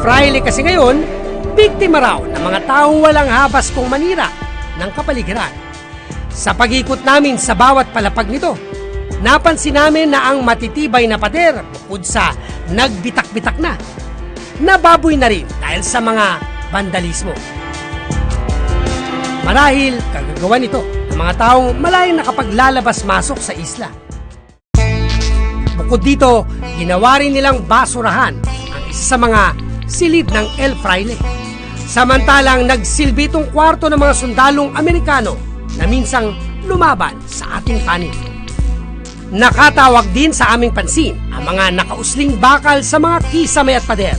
Fraile kasi ngayon, biktima raw ng mga taong walang habas kung manira ng kapaligiran. Sa pag-ikot namin sa bawat palapag nito, napansin namin na ang matitibay na pader bukod sa nagbitak-bitak na, nababoy na rin dahil sa mga vandalismo. Marahil kagagawa nito ng mga taong malayong nakapaglalabas-masok sa isla. Bukod dito, ginawa rin nilang basurahan ang isa sa mga silid ng El Fraile. Samantalang nagsilbi itong kwarto ng mga sundalong Amerikano na minsang lumaban sa ating panig. Nakatawag din sa aming pansin ang mga nakausling bakal sa mga kisame at pader.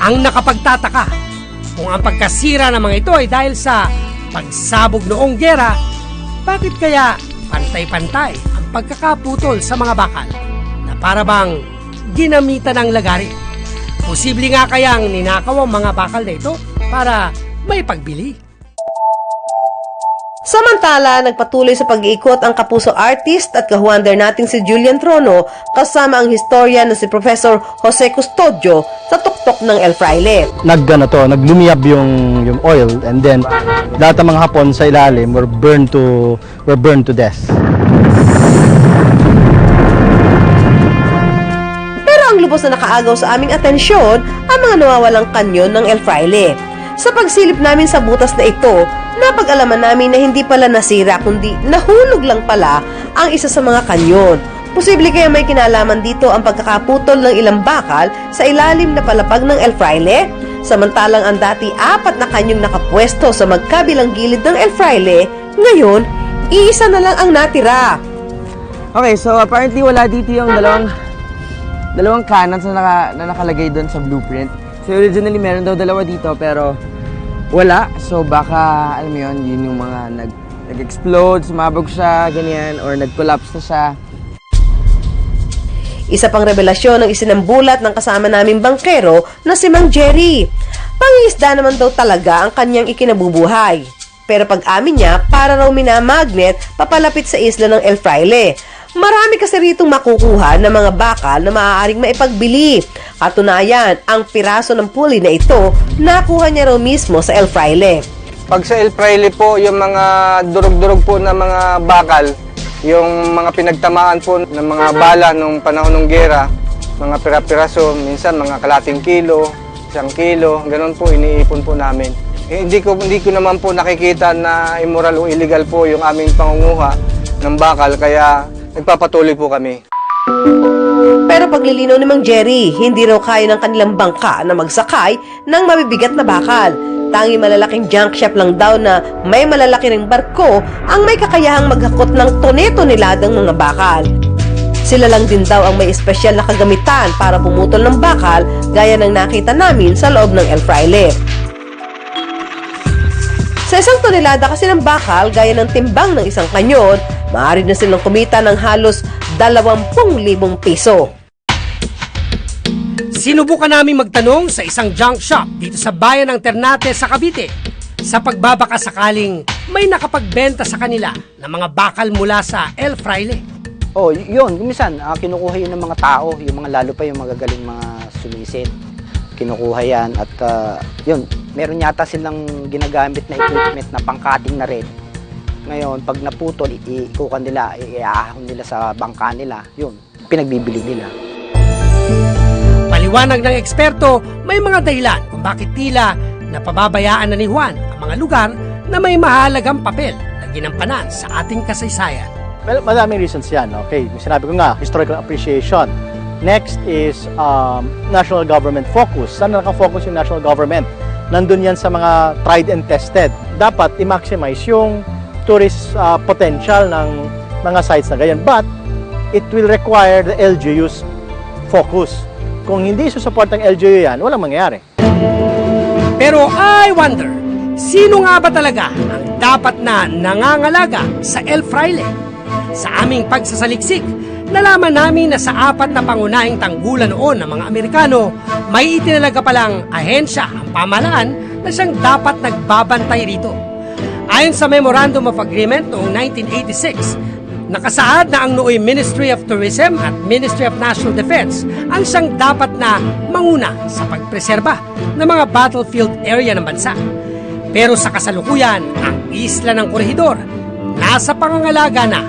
Ang nakapagtataka kung ang pagkasira ng mga ito ay dahil sa pagsabog noong gera, bakit kaya pantay-pantay ang pagkakaputol sa mga bakal na para bang ginamitan ng lagari? Posible nga kayang ninakaw ang mga bakal na ito para may pagbili. Samantala, nagpatuloy sa pag-iikot ang kapuso artist at kahuander nating si Julian Trono kasama ang historian na si Professor Jose Custodio sa tuktok ng El Fraile. nagano to, naglumiyab yung yung oil and then lahat ng mga hapon sa ilalim were burned to were burned to death. Lubos na nakaagaw sa aming atensyon ang mga nawawalang kanyon ng El Fraile. Sa pagsilip namin sa butas na ito, napag-alaman namin na hindi pala nasira kundi nahulog lang pala ang isa sa mga kanyon. Posible kaya may kinalaman dito ang pagkakaputol ng ilang bakal sa ilalim na palapag ng El Fraile? Samantalang ang dati apat na kanyong nakapwesto sa magkabilang gilid ng El Fraile, ngayon, iisa na lang ang natira. Okay, so apparently wala dito yung dalawang dalawang cannons na, naka, na nakalagay doon sa blueprint. So originally meron daw dalawa dito pero wala. So baka alam mo yun, yun yung mga nag nag-explode, sumabog siya, ganyan, or nag-collapse na siya. Isa pang revelasyon ng isinambulat ng kasama naming bangkero na si Mang Jerry. Pangisda naman daw talaga ang kanyang ikinabubuhay. Pero pag-amin niya, para raw minamagnet papalapit sa isla ng El Fraile. Marami kasi ritong makukuha ng mga bakal na maaaring maipagbili. Katunayan, ang piraso ng pulley na ito, nakuha niya raw mismo sa El Fraile. Pag sa El Fraile po, yung mga durog-durog po na mga bakal, yung mga pinagtamaan po ng mga bala nung panahon ng gera, mga pira-piraso, minsan mga kalating kilo, isang kilo, ganun po iniipon po namin. Eh, hindi ko hindi ko naman po nakikita na immoral o illegal po yung aming pangunguha ng bakal kaya nagpapatuloy po kami. Pero paglilinaw ni Mang Jerry, hindi raw kaya ng kanilang bangka na magsakay ng mabibigat na bakal. Tangi malalaking junk shop lang daw na may malalaki ng barko ang may kakayahang maghakot ng tone-toneladang mga bakal. Sila lang din daw ang may espesyal na kagamitan para pumutol ng bakal gaya ng nakita namin sa loob ng El Fraile. Sa isang tonelada kasi ng bakal, gaya ng timbang ng isang kanyon, maaari na silang kumita ng halos 20,000 piso. Sinubukan namin magtanong sa isang junk shop dito sa bayan ng Ternate sa Cavite sa pagbabaka sakaling may nakapagbenta sa kanila ng mga bakal mula sa El Fraile. Oh, yun, minsan ah, kinukuha yun ng mga tao, yung mga lalo pa yung magagaling mga sumisid. Kinukuha yan at ah, yun, meron yata silang ginagamit na equipment na pangkating na red. Ngayon, pag naputol, i- ikukan nila, i- iahon nila sa bangka nila, yun, pinagbibili nila. Paliwanag ng eksperto, may mga dahilan kung bakit tila napababayaan na ni Juan ang mga lugar na may mahalagang papel na ginampanan sa ating kasaysayan. Well, madaming reasons yan. Okay, sinabi ko nga, historical appreciation. Next is um, national government focus. Saan nakafocus yung national government? Nandun yan sa mga tried and tested. Dapat i-maximize yung tourist uh, potential ng mga sites na ganyan. But, it will require the LGU's focus. Kung hindi susupport ng LGU yan, walang mangyayari. Pero I wonder, sino nga ba talaga ang dapat na nangangalaga sa El Fraile? Sa aming pagsasaliksik, nalaman namin na sa apat na pangunahing tanggulan noon ng mga Amerikano, may itinalaga palang ahensya ang pamahalaan na siyang dapat nagbabantay rito. Ayon sa Memorandum of Agreement noong 1986, Nakasaad na ang nooy Ministry of Tourism at Ministry of National Defense ang siyang dapat na manguna sa pagpreserba ng mga battlefield area ng bansa. Pero sa kasalukuyan, ang isla ng Corregidor nasa pangangalaga na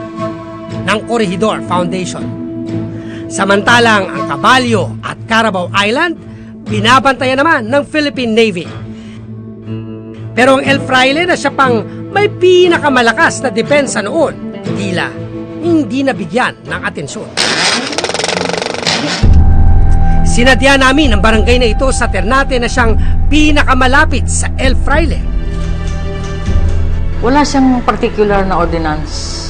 ng Corregidor Foundation. Samantalang ang Caballo at Carabao Island, binabantayan naman ng Philippine Navy. Pero ang El Fraile na siya pang may pinakamalakas na depensa noon, tila hindi nabigyan ng atensyon. Sinadya namin ang barangay na ito sa Ternate na siyang pinakamalapit sa El Fraile. Wala siyang particular na ordinance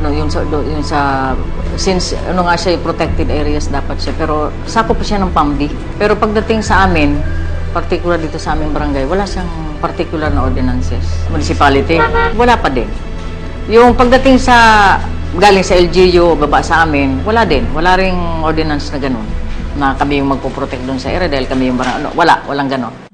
no yung sa yung sa since ano nga siya protected areas dapat siya pero sakop pa siya ng PAMDI pero pagdating sa amin particular dito sa aming barangay wala siyang particular na ordinances. Municipality wala pa din. Yung pagdating sa galing sa LGU baba sa amin wala din. Wala ring ordinance na ganun na kami yung magpo-protect doon sa area dahil kami yung barangay ano, wala walang ganon